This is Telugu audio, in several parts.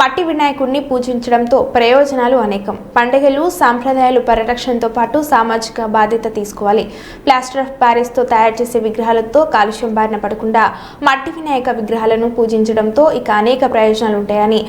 మట్టి వినాయకుడిని పూజించడంతో ప్రయోజనాలు అనేకం. పండుగలు సాంప్రదాయాలు పరిరక్షణతో పాటు సామాజిక బాధ్యత తీసుకోవాలి. ప్లాస్టర్ ఆఫ్ ప్యారిస్తో తయారు చేసే విగ్రహాలతో కాలుష్యం బారిన పడకుండా మట్టి వినాయక విగ్రహాలను పూజించడంతో ఇక అనేక ప్రయోజనాలు ఉంటాయని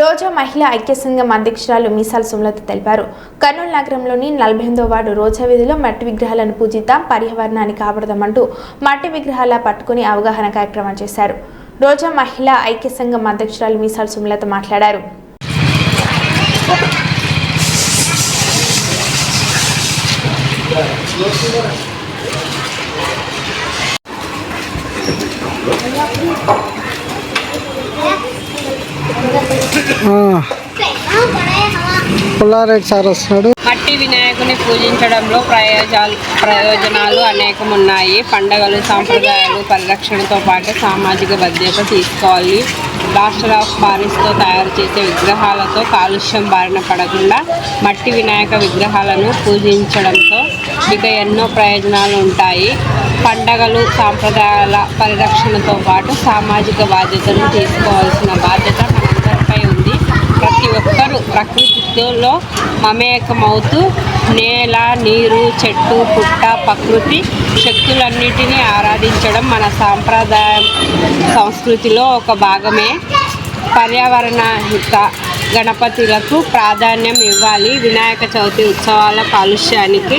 రోజా మహిళా ఐక్య సంఘం అధ్యక్షురాలు మీసాల్ సుమలత తెలిపారు. కర్నూలు నగరంలోని నలభై ఎనిమిదో వార్డు రోజా వీధిలో మట్టి విగ్రహాలను పూజిద్దాం పర్యావరణాన్ని కాపాడదామంటూ మట్టి విగ్రహాల పట్టుకుని అవగాహన కార్యక్రమం చేశారు. రోజా మహిళా ఐక్య సంఘం అధ్యక్షురాలు మీసాల సుమలత మాట్లాడారు పుల్లారెడ్డి సార్ వస్తున్నాడు. మట్టి వినాయకుని పూజించడంలో ప్రయోజనాలు ప్రయోజనాలు అనేకం ఉన్నాయి పండగలు సాంప్రదాయాలు పరిరక్షణతో పాటు సామాజిక బాధ్యత తీసుకోవాలి. ప్లాస్టర్ ఆఫ్ పారిస్తో తయారు చేసే విగ్రహాలతో కాలుష్యం బారిన పడకుండా మట్టి వినాయక విగ్రహాలను పూజించడంతో ఇక ఎన్నో ప్రయోజనాలు ఉంటాయి. పండగలు సాంప్రదాయాల పరిరక్షణతో పాటు సామాజిక బాధ్యతను తీసుకోవాల్సిన బాధ్యత మధ్యలో మమేకమవుతూ నేల నీరు చెట్టు పుట్ట ప్రకృతి శక్తులన్నిటినీ ఆరాధించడం మన సాంప్రదాయ సంస్కృతిలో ఒక భాగమే. పర్యావరణ హిత గణపతులకు ప్రాధాన్యం ఇవ్వాలి. వినాయక చవితి ఉత్సవాల కాలుష్యానికి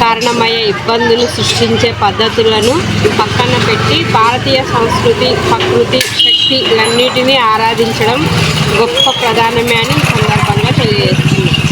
కారణమయ్యే ఇబ్బందులు సృష్టించే పద్ధతులను పక్కన పెట్టి భారతీయ సంస్కృతి ప్రకృతి శక్తి ఇవన్నిటినీ ఆరాధించడం గొప్ప ప్రధానమే అని సందర్భంగా తెలియజేస్తుంది